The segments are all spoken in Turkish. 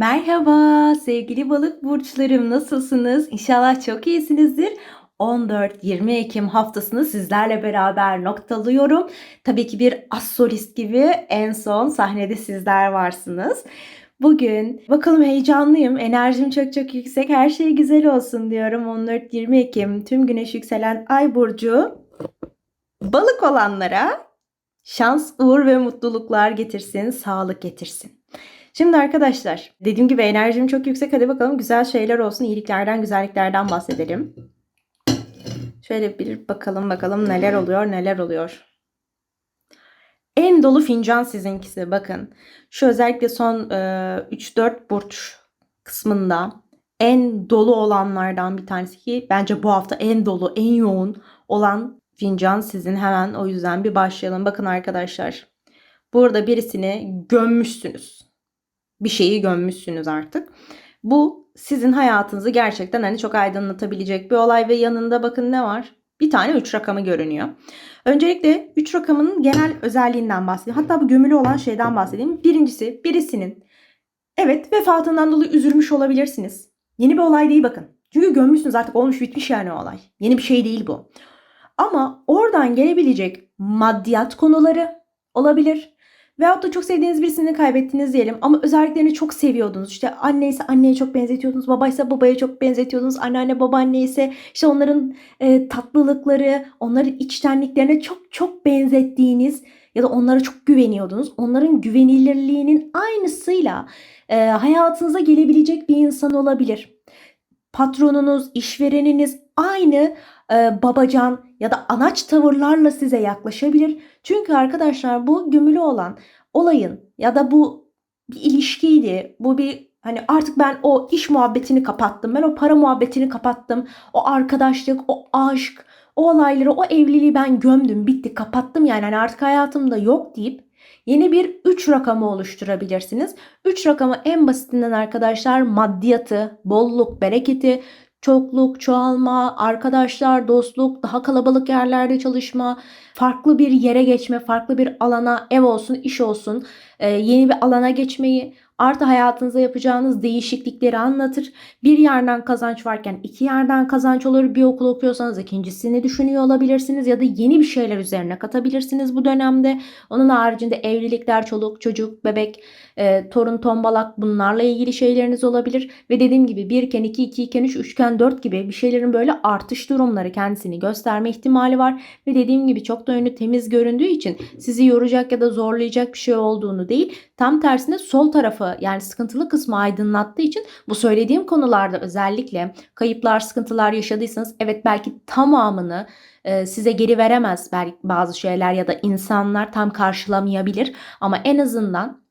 Merhaba sevgili balık burçlarım nasılsınız? İnşallah çok iyisinizdir. 14-20 Ekim haftasını sizlerle beraber noktalıyorum. Tabii ki bir astrolist gibi en son sahnede sizler varsınız. Bugün bakalım heyecanlıyım. Enerjim çok çok yüksek. Her şey güzel olsun diyorum. 14-20 Ekim tüm güneş yükselen ay burcu balık olanlara şans, uğur ve mutluluklar getirsin, sağlık getirsin. Şimdi arkadaşlar dediğim gibi enerjim çok yüksek. Hadi bakalım güzel şeyler olsun. iyiliklerden, güzelliklerden bahsedelim. Şöyle bir bakalım bakalım neler oluyor, neler oluyor. En dolu fincan sizinkisi. Bakın şu özellikle son e, 3-4 burç kısmında en dolu olanlardan bir tanesi ki bence bu hafta en dolu, en yoğun olan fincan sizin. Hemen o yüzden bir başlayalım. Bakın arkadaşlar. Burada birisini gömmüşsünüz bir şeyi gömmüşsünüz artık. Bu sizin hayatınızı gerçekten hani çok aydınlatabilecek bir olay ve yanında bakın ne var? Bir tane 3 rakamı görünüyor. Öncelikle 3 rakamının genel özelliğinden bahsedeyim. Hatta bu gömülü olan şeyden bahsedeyim. Birincisi birisinin evet vefatından dolayı üzülmüş olabilirsiniz. Yeni bir olay değil bakın. Çünkü gömmüşsünüz artık olmuş bitmiş yani olay. Yeni bir şey değil bu. Ama oradan gelebilecek maddiyat konuları olabilir. Veyahut da çok sevdiğiniz birisini kaybettiniz diyelim ama özelliklerini çok seviyordunuz. İşte anne ise anneye çok benzetiyordunuz, baba ise babaya çok benzetiyordunuz. Anneanne babaanne ise işte onların e, tatlılıkları, onların içtenliklerine çok çok benzettiğiniz ya da onlara çok güveniyordunuz. Onların güvenilirliğinin aynısıyla e, hayatınıza gelebilecek bir insan olabilir. Patronunuz, işvereniniz aynı e, babacan ya da anaç tavırlarla size yaklaşabilir. Çünkü arkadaşlar bu gömülü olan olayın ya da bu bir ilişkiydi. Bu bir hani artık ben o iş muhabbetini kapattım. Ben o para muhabbetini kapattım. O arkadaşlık, o aşk, o olayları, o evliliği ben gömdüm, bitti, kapattım yani hani artık hayatımda yok deyip yeni bir 3 rakamı oluşturabilirsiniz. 3 rakamı en basitinden arkadaşlar maddiyatı, bolluk, bereketi, çokluk, çoğalma, arkadaşlar, dostluk, daha kalabalık yerlerde çalışma, farklı bir yere geçme, farklı bir alana, ev olsun, iş olsun, e, yeni bir alana geçmeyi, artı hayatınızda yapacağınız değişiklikleri anlatır. Bir yerden kazanç varken iki yerden kazanç olur. Bir okul okuyorsanız ikincisini düşünüyor olabilirsiniz ya da yeni bir şeyler üzerine katabilirsiniz bu dönemde. Onun haricinde evlilikler, çoluk, çocuk, bebek, e, torun, tombalak bunlarla ilgili şeyleriniz olabilir. Ve dediğim gibi 1 iken 2, 2 iken 3, 3 iken 4 gibi bir şeylerin böyle artış durumları kendisini gösterme ihtimali var. Ve dediğim gibi çok da önü temiz göründüğü için sizi yoracak ya da zorlayacak bir şey olduğunu değil. Tam tersine sol tarafı yani sıkıntılı kısmı aydınlattığı için bu söylediğim konularda özellikle kayıplar, sıkıntılar yaşadıysanız evet belki tamamını e, size geri veremez belki bazı şeyler ya da insanlar tam karşılamayabilir ama en azından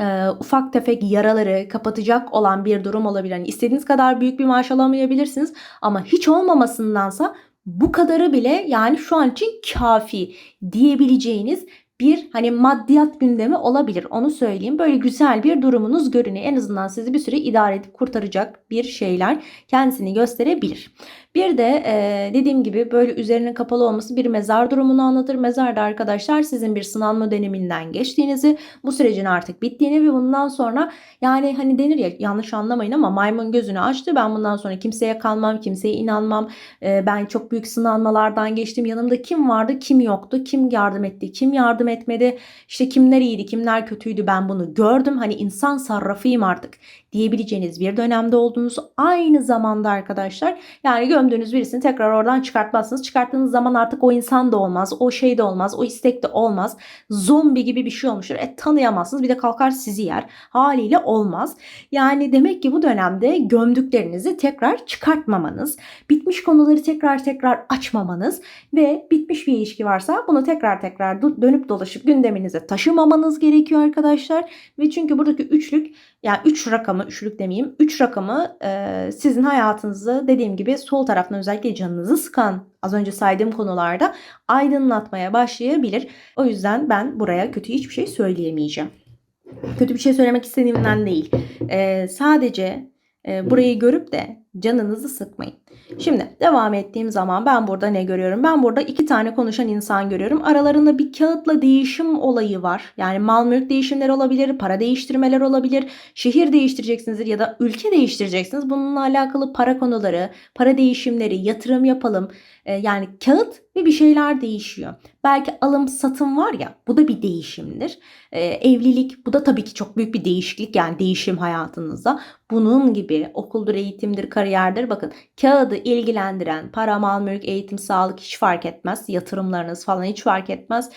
e, ufak tefek yaraları kapatacak olan bir durum olabilir. Yani istediğiniz kadar büyük bir maaş alamayabilirsiniz ama hiç olmamasındansa bu kadarı bile yani şu an için kafi diyebileceğiniz bir hani maddiyat gündemi olabilir. Onu söyleyeyim. Böyle güzel bir durumunuz görünüyor. En azından sizi bir süre idare edip kurtaracak bir şeyler kendisini gösterebilir. Bir de e, dediğim gibi böyle üzerinin kapalı olması bir mezar durumunu anlatır. Mezarda arkadaşlar sizin bir sınanma döneminden geçtiğinizi, bu sürecin artık bittiğini ve bundan sonra yani hani denir ya yanlış anlamayın ama maymun gözünü açtı. Ben bundan sonra kimseye kalmam, kimseye inanmam. E, ben çok büyük sınanmalardan geçtim. Yanımda kim vardı, kim yoktu, kim yardım etti, kim yardım etmedi. İşte kimler iyiydi, kimler kötüydü ben bunu gördüm. Hani insan sarrafıyım artık diyebileceğiniz bir dönemde olduğunuz aynı zamanda arkadaşlar yani gömdüğünüz birisini tekrar oradan çıkartmazsınız. Çıkarttığınız zaman artık o insan da olmaz, o şey de olmaz, o istek de olmaz. Zombi gibi bir şey olmuştur. E tanıyamazsınız bir de kalkar sizi yer. Haliyle olmaz. Yani demek ki bu dönemde gömdüklerinizi tekrar çıkartmamanız, bitmiş konuları tekrar tekrar açmamanız ve bitmiş bir ilişki varsa bunu tekrar tekrar dönüp dolaşıp gündeminize taşımamanız gerekiyor arkadaşlar. Ve çünkü buradaki üçlük yani 3 rakamı, üçlük demeyeyim, 3 rakamı e, sizin hayatınızı dediğim gibi sol taraftan özellikle canınızı sıkan az önce saydığım konularda aydınlatmaya başlayabilir. O yüzden ben buraya kötü hiçbir şey söyleyemeyeceğim. Kötü bir şey söylemek istediğimden değil. E, sadece e, burayı görüp de Canınızı sıkmayın. Şimdi devam ettiğim zaman ben burada ne görüyorum? Ben burada iki tane konuşan insan görüyorum. Aralarında bir kağıtla değişim olayı var. Yani mal mülk değişimleri olabilir, para değiştirmeler olabilir, şehir değiştireceksinizdir ya da ülke değiştireceksiniz. Bununla alakalı para konuları, para değişimleri, yatırım yapalım. Ee, yani kağıt ve bir şeyler değişiyor. Belki alım satım var ya bu da bir değişimdir. Ee, evlilik bu da tabii ki çok büyük bir değişiklik yani değişim hayatınızda. Bunun gibi okuldur, eğitimdir, kariyerdir. Bakın kağıdı ilgilendiren para, mal, mülk, eğitim, sağlık hiç fark etmez. Yatırımlarınız falan hiç fark etmez.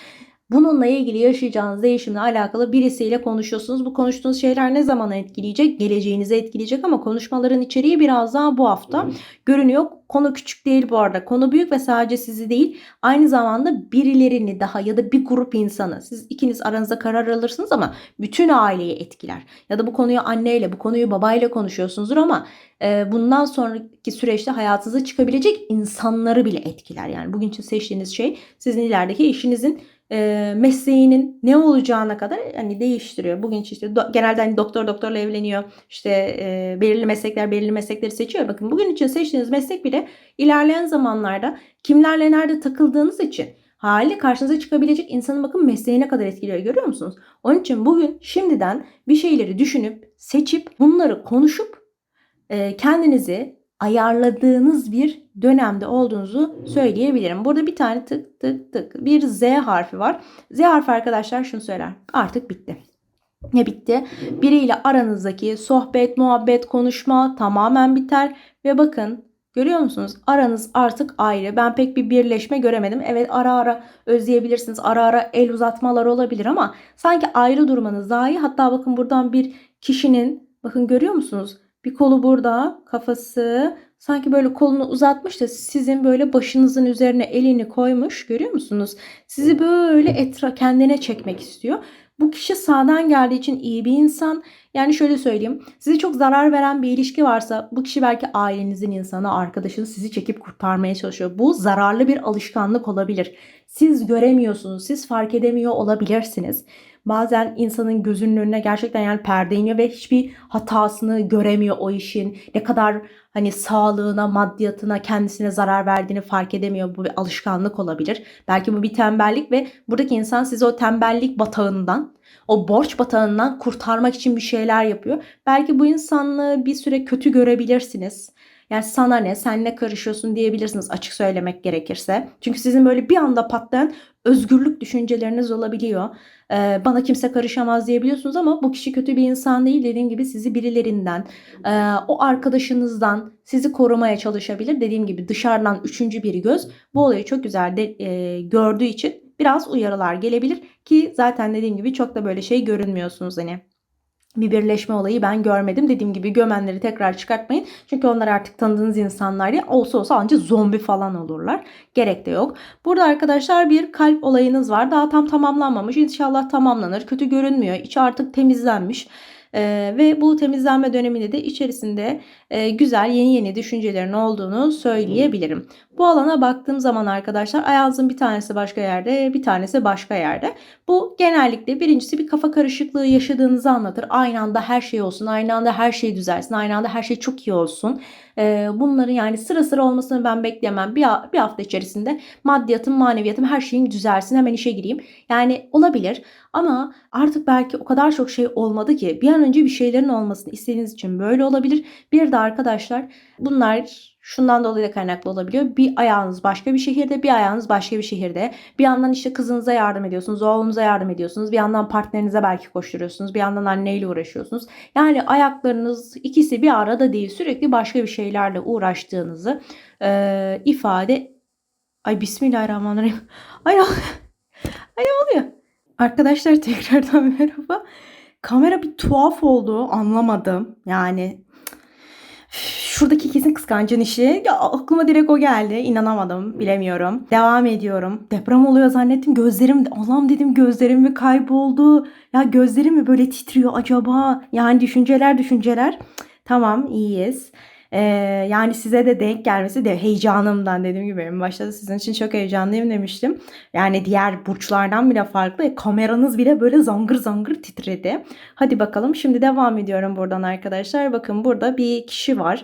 Bununla ilgili yaşayacağınız değişimle alakalı birisiyle konuşuyorsunuz. Bu konuştuğunuz şeyler ne zaman etkileyecek? Geleceğinizi etkileyecek ama konuşmaların içeriği biraz daha bu hafta görünüyor. Konu küçük değil bu arada. Konu büyük ve sadece sizi değil aynı zamanda birilerini daha ya da bir grup insanı. Siz ikiniz aranızda karar alırsınız ama bütün aileyi etkiler. Ya da bu konuyu anneyle, bu konuyu babayla konuşuyorsunuzdur ama e, bundan sonraki süreçte hayatınıza çıkabilecek insanları bile etkiler. Yani bugün için seçtiğiniz şey sizin ilerideki eşinizin e, mesleğinin ne olacağına kadar hani değiştiriyor. Bugün işte do, genelde hani doktor doktorla evleniyor. İşte e, belirli meslekler belirli meslekleri seçiyor. Bakın bugün için seçtiğiniz meslek bile ilerleyen zamanlarda kimlerle nerede takıldığınız için hali karşınıza çıkabilecek insanın bakın mesleğine kadar etkiliyor görüyor musunuz? Onun için bugün şimdiden bir şeyleri düşünüp seçip bunları konuşup e, kendinizi ayarladığınız bir dönemde olduğunuzu söyleyebilirim. Burada bir tane tık tık tık bir Z harfi var. Z harfi arkadaşlar şunu söyler. Artık bitti. Ne bitti? Biriyle aranızdaki sohbet, muhabbet, konuşma tamamen biter ve bakın Görüyor musunuz? Aranız artık ayrı. Ben pek bir birleşme göremedim. Evet ara ara özleyebilirsiniz. Ara ara el uzatmalar olabilir ama sanki ayrı durmanız daha iyi. Hatta bakın buradan bir kişinin bakın görüyor musunuz? Bir kolu burada, kafası sanki böyle kolunu uzatmış da sizin böyle başınızın üzerine elini koymuş. Görüyor musunuz? Sizi böyle etra kendine çekmek istiyor. Bu kişi sağdan geldiği için iyi bir insan. Yani şöyle söyleyeyim. Size çok zarar veren bir ilişki varsa bu kişi belki ailenizin insanı, arkadaşınız sizi çekip kurtarmaya çalışıyor. Bu zararlı bir alışkanlık olabilir. Siz göremiyorsunuz, siz fark edemiyor olabilirsiniz. Bazen insanın gözünün önüne gerçekten yani perde iniyor ve hiçbir hatasını göremiyor o işin. Ne kadar hani sağlığına, maddiyatına, kendisine zarar verdiğini fark edemiyor. Bu bir alışkanlık olabilir. Belki bu bir tembellik ve buradaki insan sizi o tembellik batağından, o borç batağından kurtarmak için bir şeyler yapıyor. Belki bu insanlığı bir süre kötü görebilirsiniz. Yani sana ne, sen ne karışıyorsun diyebilirsiniz açık söylemek gerekirse. Çünkü sizin böyle bir anda patlayan özgürlük düşünceleriniz olabiliyor. Ee, bana kimse karışamaz diyebiliyorsunuz ama bu kişi kötü bir insan değil. Dediğim gibi sizi birilerinden, e, o arkadaşınızdan sizi korumaya çalışabilir. Dediğim gibi dışarıdan üçüncü bir göz bu olayı çok güzel de, e, gördüğü için biraz uyarılar gelebilir ki zaten dediğim gibi çok da böyle şey görünmüyorsunuz hani bir birleşme olayı ben görmedim. Dediğim gibi gömenleri tekrar çıkartmayın. Çünkü onlar artık tanıdığınız insanlar ya olsa olsa ancak zombi falan olurlar. Gerek de yok. Burada arkadaşlar bir kalp olayınız var. Daha tam tamamlanmamış. İnşallah tamamlanır. Kötü görünmüyor. İçi artık temizlenmiş. Ee, ve bu temizlenme döneminde de içerisinde e, güzel yeni yeni düşüncelerin olduğunu söyleyebilirim. Bu alana baktığım zaman arkadaşlar ayağınızın bir tanesi başka yerde bir tanesi başka yerde. Bu genellikle birincisi bir kafa karışıklığı yaşadığınızı anlatır. Aynı anda her şey olsun, aynı anda her şey düzelsin, aynı anda her şey çok iyi olsun. Ee, bunların yani sıra sıra olmasını ben bekleyemem. Bir, bir hafta içerisinde maddiyatım, maneviyatım her şeyim düzelsin hemen işe gireyim. Yani olabilir ama artık belki o kadar çok şey olmadı ki bir an önce bir şeylerin olmasını istediğiniz için böyle olabilir. Bir de arkadaşlar bunlar Şundan dolayı da kaynaklı olabiliyor. Bir ayağınız başka bir şehirde, bir ayağınız başka bir şehirde. Bir yandan işte kızınıza yardım ediyorsunuz, oğlunuza yardım ediyorsunuz. Bir yandan partnerinize belki koşturuyorsunuz. Bir yandan anneyle uğraşıyorsunuz. Yani ayaklarınız ikisi bir arada değil. Sürekli başka bir şeylerle uğraştığınızı e, ifade... Ay Bismillahirrahmanirrahim. Ay, ay ne oluyor? Arkadaşlar tekrardan merhaba. Kamera bir tuhaf oldu. Anlamadım. Yani Şuradaki kesin kıskancın işi. Ya aklıma direkt o geldi. İnanamadım. Bilemiyorum. Devam ediyorum. Deprem oluyor zannettim. Gözlerim Allah'ım dedim gözlerim mi kayboldu? Ya gözlerim mi böyle titriyor acaba? Yani düşünceler düşünceler. Tamam iyiyiz. Ee, yani size de denk gelmesi de heyecanımdan dediğim gibi en başta da sizin için çok heyecanlıyım demiştim. Yani diğer burçlardan bile farklı. Kameranız bile böyle zangır zangır titredi. Hadi bakalım şimdi devam ediyorum buradan arkadaşlar. Bakın burada bir kişi var.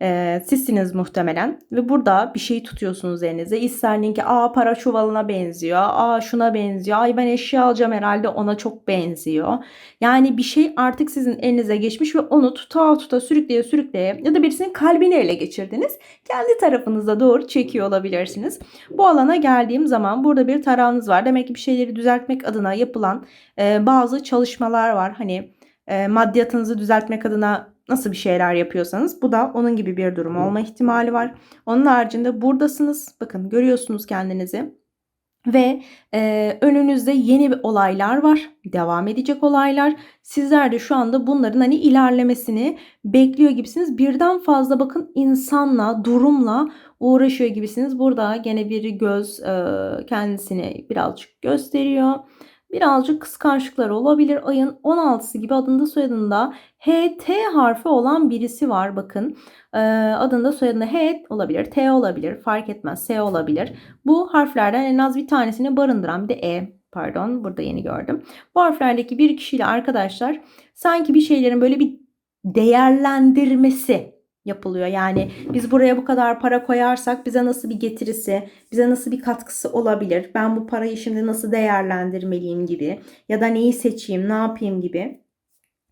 Eee, sizsiniz muhtemelen ve burada bir şey tutuyorsunuz elinize. İster ki aa para çuvalına benziyor, aa şuna benziyor, ay ben eşya alacağım herhalde ona çok benziyor. Yani bir şey artık sizin elinize geçmiş ve onu tuta tuta sürükleye sürükleye ya da birisinin kalbini ele geçirdiniz. Kendi tarafınıza doğru çekiyor olabilirsiniz. Bu alana geldiğim zaman burada bir tarağınız var. Demek ki bir şeyleri düzeltmek adına yapılan e, bazı çalışmalar var. Hani e, maddiyatınızı düzeltmek adına nasıl bir şeyler yapıyorsanız bu da onun gibi bir durum olma ihtimali var. Onun haricinde buradasınız. Bakın görüyorsunuz kendinizi. Ve e, önünüzde yeni bir olaylar var. Devam edecek olaylar. Sizler de şu anda bunların hani ilerlemesini bekliyor gibisiniz. Birden fazla bakın insanla, durumla uğraşıyor gibisiniz. Burada gene bir göz e, kendisini birazcık gösteriyor. Birazcık kıskançlıklar olabilir. Ayın 16'sı gibi adında soyadında HT harfi olan birisi var bakın. Ee, adında soyadında H olabilir, T olabilir, fark etmez, S olabilir. Bu harflerden en az bir tanesini barındıran bir de E pardon burada yeni gördüm. Bu harflerdeki bir kişiyle arkadaşlar sanki bir şeylerin böyle bir değerlendirmesi yapılıyor. Yani biz buraya bu kadar para koyarsak bize nasıl bir getirisi, bize nasıl bir katkısı olabilir? Ben bu parayı şimdi nasıl değerlendirmeliyim gibi ya da neyi seçeyim, ne yapayım gibi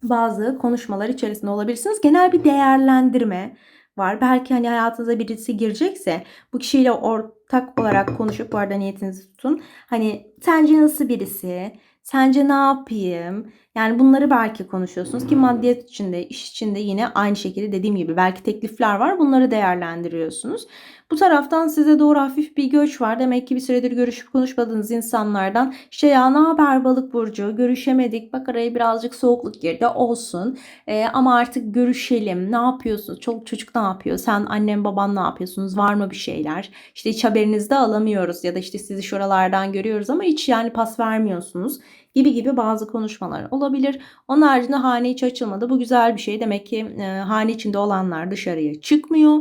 bazı konuşmalar içerisinde olabilirsiniz. Genel bir değerlendirme var. Belki hani hayatınıza birisi girecekse bu kişiyle ortak olarak konuşup bu arada niyetinizi tutun. Hani sence nasıl birisi? Sence ne yapayım? Yani bunları belki konuşuyorsunuz ki maddiyet içinde, iş içinde yine aynı şekilde dediğim gibi belki teklifler var. Bunları değerlendiriyorsunuz. Bu taraftan size doğru hafif bir göç var. Demek ki bir süredir görüşüp konuşmadığınız insanlardan işte ya ne haber balık burcu? Görüşemedik. Bak araya birazcık soğukluk girdi. Olsun. Ee, ama artık görüşelim. Ne yapıyorsunuz? Çoluk çocuk ne yapıyor? Sen annem baban ne yapıyorsunuz? Var mı bir şeyler? İşte hiç haberinizde alamıyoruz ya da işte sizi şuralardan görüyoruz ama hiç yani pas vermiyorsunuz gibi gibi bazı konuşmalar olabilir. Onun haricinde hane hiç açılmadı. Bu güzel bir şey. Demek ki e, hane içinde olanlar dışarıya çıkmıyor.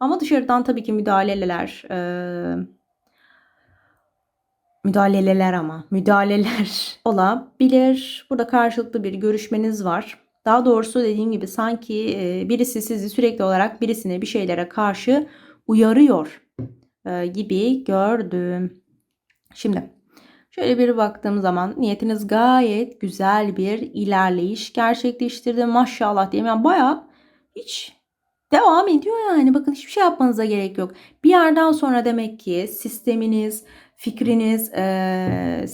Ama dışarıdan tabii ki müdahaleler e, müdahaleler ama müdahaleler olabilir. Burada karşılıklı bir görüşmeniz var. Daha doğrusu dediğim gibi sanki e, birisi sizi sürekli olarak birisine bir şeylere karşı uyarıyor e, gibi gördüm. Şimdi Şöyle bir baktığım zaman niyetiniz gayet güzel bir ilerleyiş gerçekleştirdi. Maşallah diyeyim. Yani bayağı hiç devam ediyor yani. Bakın hiçbir şey yapmanıza gerek yok. Bir yerden sonra demek ki sisteminiz, fikriniz ee,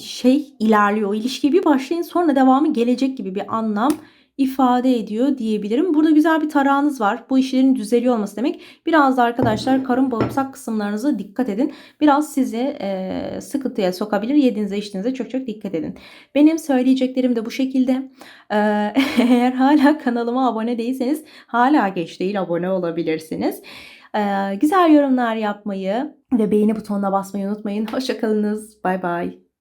şey ilerliyor. İlişkiye bir başlayın sonra devamı gelecek gibi bir anlam ifade ediyor diyebilirim. Burada güzel bir tarağınız var. Bu işlerin düzeliyor olması demek. Biraz da arkadaşlar karın bağırsak kısımlarınıza dikkat edin. Biraz sizi e, sıkıntıya sokabilir. Yediğinize içtiğinize çok çok dikkat edin. Benim söyleyeceklerim de bu şekilde. E, eğer hala kanalıma abone değilseniz hala geç değil abone olabilirsiniz. E, güzel yorumlar yapmayı ve beğeni butonuna basmayı unutmayın. Hoşçakalınız. Bay bay.